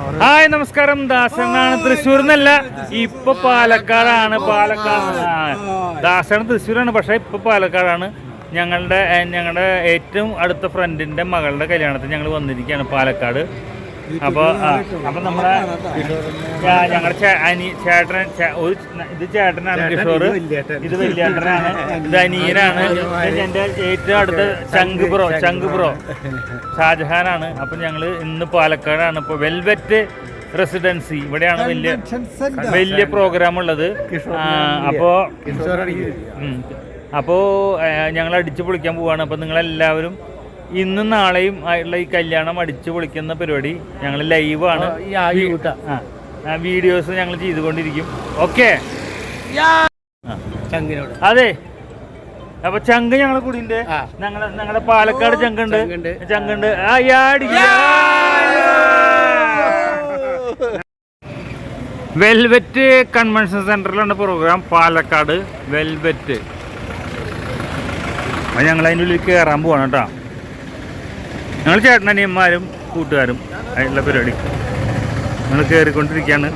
Hi നമസ്കാരം. ദാസനാണ് തൃശ്ശൂർ എന്നല്ല ഇപ്പൊ പാലക്കാടാണ് പാലക്കാട് ദാസനാണ് തൃശ്ശൂരാണ് പക്ഷെ ഇപ്പൊ പാലക്കാടാണ്. ഞങ്ങളുടെ ഞങ്ങളുടെ ഏറ്റവും അടുത്ത ഫ്രണ്ടിന്റെ മകളുടെ കല്യാണത്തിന് ഞങ്ങൾ വന്നിരിക്കുകയാണ് പാലക്കാട്. അപ്പോൾ അപ്പം നമ്മുടെ ഞങ്ങളുടെ അനി ചേട്ടൻ ഒരു ഇത് ചേട്ടനാണ് കിഷോർ ഇത് വലിയേട്ടനാണ് ഇത് അനിയനാണ് എന്റെ ഏറ്റവും അടുത്ത ചങ്ക് ബ്രോ ചങ്ക് ബ്രോ. ഷാജഹാനാണ്. അപ്പം ഞങ്ങൾ ഇന്ന് പാലക്കാടാണ്. ഇപ്പോൾ വെൽവെറ്റ് റെസിഡൻസി. ഇവിടെയാണ് വലിയ വലിയ പ്രോഗ്രാം ഉള്ളത്. അപ്പോൾ അപ്പോൾ ഞങ്ങൾ അടിച്ചു പൊളിക്കാൻ പോവാണ്. അപ്പം നിങ്ങൾ എല്ലാവരും ഇന്നും നാളെയും ആയിട്ടുള്ള ഈ കല്യാണം അടിച്ചു പൊളിക്കുന്ന പരിപാടി ഞങ്ങൾ ലൈവാണ് ആ വീഡിയോസ് ഞങ്ങൾ ചെയ്തുകൊണ്ടിരിക്കും. ഓക്കെ അതെ. അപ്പൊ ചങ്ക് ഞങ്ങളെ കുടിന്റെ ഞങ്ങൾ ഞങ്ങളെ ഞങ്ങളുടെ പാലക്കാട് ചങ്കുണ്ട്. ചങ്കുണ്ട്. ആ യാടി വെൽവെറ്റ് കൺവെൻഷൻ സെന്ററിലാണ് പ്രോഗ്രാം പാലക്കാട് വെൽവെറ്റ്. ഞങ്ങൾ അതിന്റെ ഉള്ളിൽ കയറാൻ പോവാണ് കേട്ടോ. ഞങ്ങൾ ചേട്ടനനിയന്മാരും കൂട്ടുകാരും അതിനുള്ള പരിപാടി. ഞങ്ങൾ കയറിക്കൊണ്ടിരിക്കുകയാണ്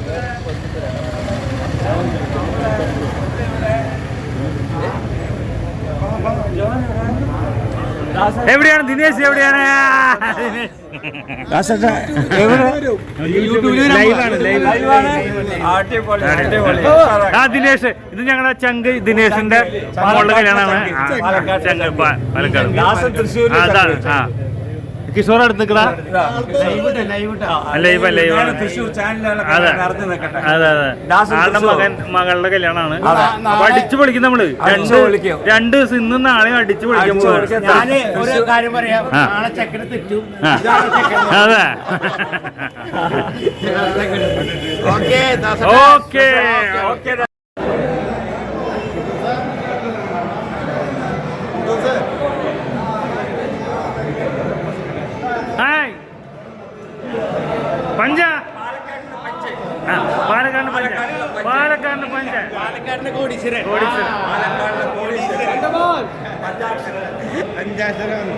എവിടെയാണ് ദിനേശ്? എവിടെയാണ്? ലൈവാണ് ലൈവാണ് ആ ദിനേശ്. ഇത് ഞങ്ങളുടെ ചങ്ക് ദിനേശിന്റെ മോളുടെ കല്യാണമാണ്. പാലക്കാട്. ആ, അതാണ് ആ. കിഷോർ അടുത്ത് ലൈവ് ചാനലാണ് അതെ. അതെ അതെ. ആളുടെ മകൻ മകളുടെ കല്യാണമാണ്. അപ്പൊ അടിച്ചു പൊളിക്കും നമ്മൾ. രണ്ട് പൊളിക്കും. രണ്ട് ദിവസം ഇന്നും നാളെ അടിച്ചു പൊളിക്കാൻ അതെ. ഓക്കെ പൊളിക്കാൻ ഞാൻ ഒരു കാര്യം പറയാം ആ. നാളെ ചക്കര തെറ്റും ആ. ഇതാണ് ചക്കര. അതെ ഓക്കേ, ദാസേട്ടാ. ഓക്കെ ഓക്കെ ഹായ് പഞ്ച. ആ, പാലക്കാടിന് പഞ്ച. പാലക്കാടിന് പഞ്ച. പാലക്കാടിന്റെ കോടീശ്വരൻ. കോടീശ്വരൻ. അഞ്ചാശരം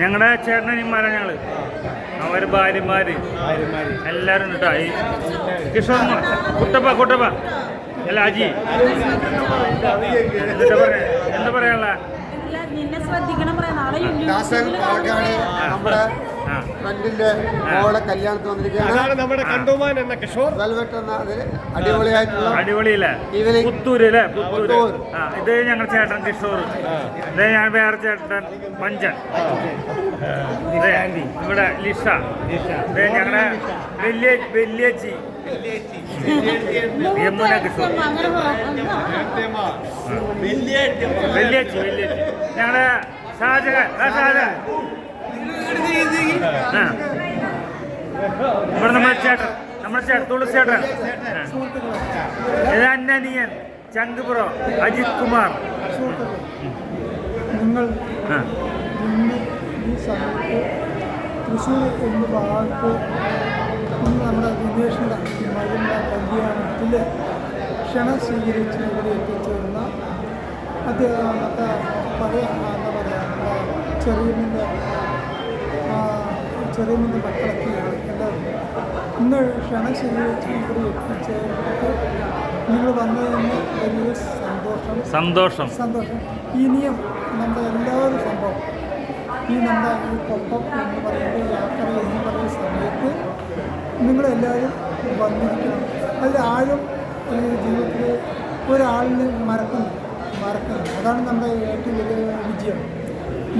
ഞങ്ങളുടെ ചേട്ടനിമാരാണ് ഞങ്ങൾ. അവർ ഭാര്യമാര്. എല്ലാരും കേട്ടോ ട്ടോ. ഈ കിഷോർ. കുട്ടപ്പ കുട്ടപ്പ. അല്ല അജി. എന്താ പറയാ? എന്താ പറയാനുള്ള? ഫ്രണ്ടിന്റെ മോളെ കല്യാണത്തിന് വന്നിരിക്കുകയാണ്. അതാണ് നമ്മുടെ കണ്ടുമാൻ എന്ന കിഷോർ. വെൽവെറ്റ് എന്ന അതിൽ അടിപൊളിയായിട്ടുള്ള അല്ലേ പുത്തൂർ. ഇത് ഞങ്ങളുടെ ചേട്ടൻ കിഷോർ. ഇത് ഞാൻ വേറെ ചേട്ടൻ പഞ്ചൻ ഇവിടെ ലിഷ. ഇത് ഞങ്ങളുടെ വലിയ വലിയച്ചി യമുന കിഷോർ. വലിയച്ചി വലിയച്ചി ഞങ്ങളുടെ ഷാജഹാൻ ഷാജഹാൻ. ഇവിടെ നമ്മുടെ ചേട്ടൻ നമ്മുടെ ചേട്ടൻ തുളസി ചേട്ടൻ. ആ. ഇത് അന്നനിയൻ ചങ്കുപുറോ അജിത് കുമാർ. നിങ്ങൾ ആ. ഇന്ന് ഈ സമയത്ത് തൃശ്ശൂർ എന്ന ഭാഗത്ത് ഇന്ന് നമ്മുടെ വിദേശിന്റെ മകന്റെ കല്യാണത്തിൽ ക്ഷണം സ്വീകരിച്ച് ഇവിടെ എത്തിച്ചേർന്ന അദ്ദേഹം അന്നത്തെ പഴയ എന്താ പറയുക നമ്മുടെ ചെറിയമ്മിന്റെ ചെറിയമ്മിന്റെ മക്കളൊക്കെയാണ് എല്ലാവരും ഇന്ന് ക്ഷണം സ്വീകരിച്ച് ഇവിടെ എത്തിച്ചേർന്നിട്ട് നിങ്ങൾ വന്നതിന് വലിയ സന്തോഷം. സന്തോഷം. സന്തോഷം. ഇനിയും നമ്മുടെ എല്ലാവരും സംഭവം. ഈ നമ്മുടെ ഈ കൊപ്പം എന്ന് പറയുന്ന യാത്ര എന്ന് പറയുന്ന സമയത്ത് നിങ്ങളെല്ലാവരും വന്നിരിക്കണം. അതിൽ ആരും ജീവിതത്തിൽ ഒരാളിന് മറക്കുന്നു മറക്കുന്നു അതാണ് നമ്മുടെ ഏറ്റവും വലിയ വിജയം.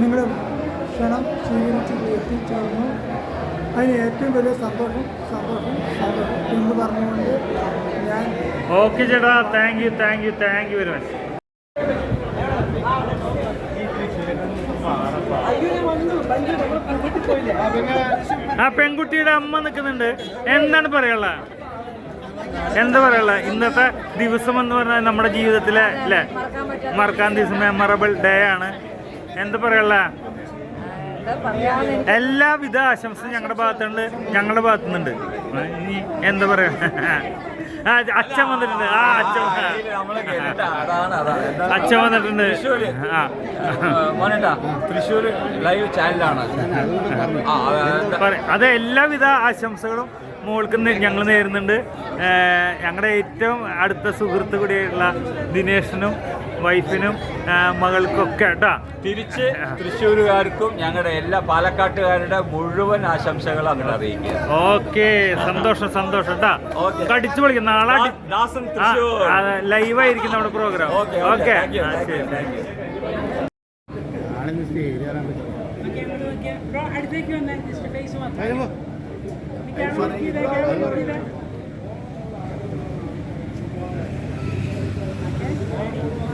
നിങ്ങൾ ക്ഷണം സ്വീകരിച്ച് എത്തിച്ചേർന്നു. അതിന് ഏറ്റവും വലിയ സന്തോഷം സന്തോഷം സന്തോഷം എന്ന് പറഞ്ഞുകൊണ്ട് ഞാൻ ഓക്കെ ചേട്ടാ. Thank you thank you thank you very ആ പെൺകുട്ടിയുടെ അമ്മ നിൽക്കുന്നുണ്ട്. എന്താണ് പറയാനുള്ള എന്താ പറയാനുള്ള ഇന്നത്തെ ദിവസം എന്ന് പറഞ്ഞാൽ നമ്മുടെ ജീവിതത്തിലെ അല്ലേ മറക്കാൻ ദിവസം മെമ്മറബിൾ ഡേ ആണ്. എന്താ എനിക്ക് എല്ലാവിധ ആശംസയും ഞങ്ങളുടെ ഭാഗത്തുണ്ട്. ഞങ്ങളുടെ ഭാഗത്തുനിന്നുണ്ട്. ഇനി എന്താ പറയാ? അച്ഛൻ വന്നിട്ടുണ്ട്. ആ അച്ഛൻ അച്ഛൻ വന്നിട്ടുണ്ട്. തൃശ്ശൂർ ലൈവ് ചാനലാണ്. അത് എല്ലാവിധ ആശംസകളും മോൾക്ക് ഞങ്ങൾ നേരുന്നുണ്ട്. ഞങ്ങളുടെ ഏറ്റവും അടുത്ത സുഹൃത്ത് കൂടിയായിട്ടുള്ള ദിനേശനും വൈഫിനും മകൾക്കൊക്കെ കേട്ടാ തിരിച്ച് തൃശ്ശൂരുകാർക്കും ഞങ്ങളുടെ എല്ലാ പാലക്കാട്ടുകാരുടെ മുഴുവൻ ആശംസകളും അങ്ങോട്ട് അറിയിക്കുക. ഓക്കെ സന്തോഷം സന്തോഷം കേട്ടാ അടിച്ചു കടിച്ചു പൊളിക്കും നാളെ ലൈവായിരിക്കും നമ്മുടെ പ്രോഗ്രാം. ഓക്കെ ഓക്കെ അടുത്തേക്ക് വന്നാൽ ഫേസ് മാത്രം. Thank you.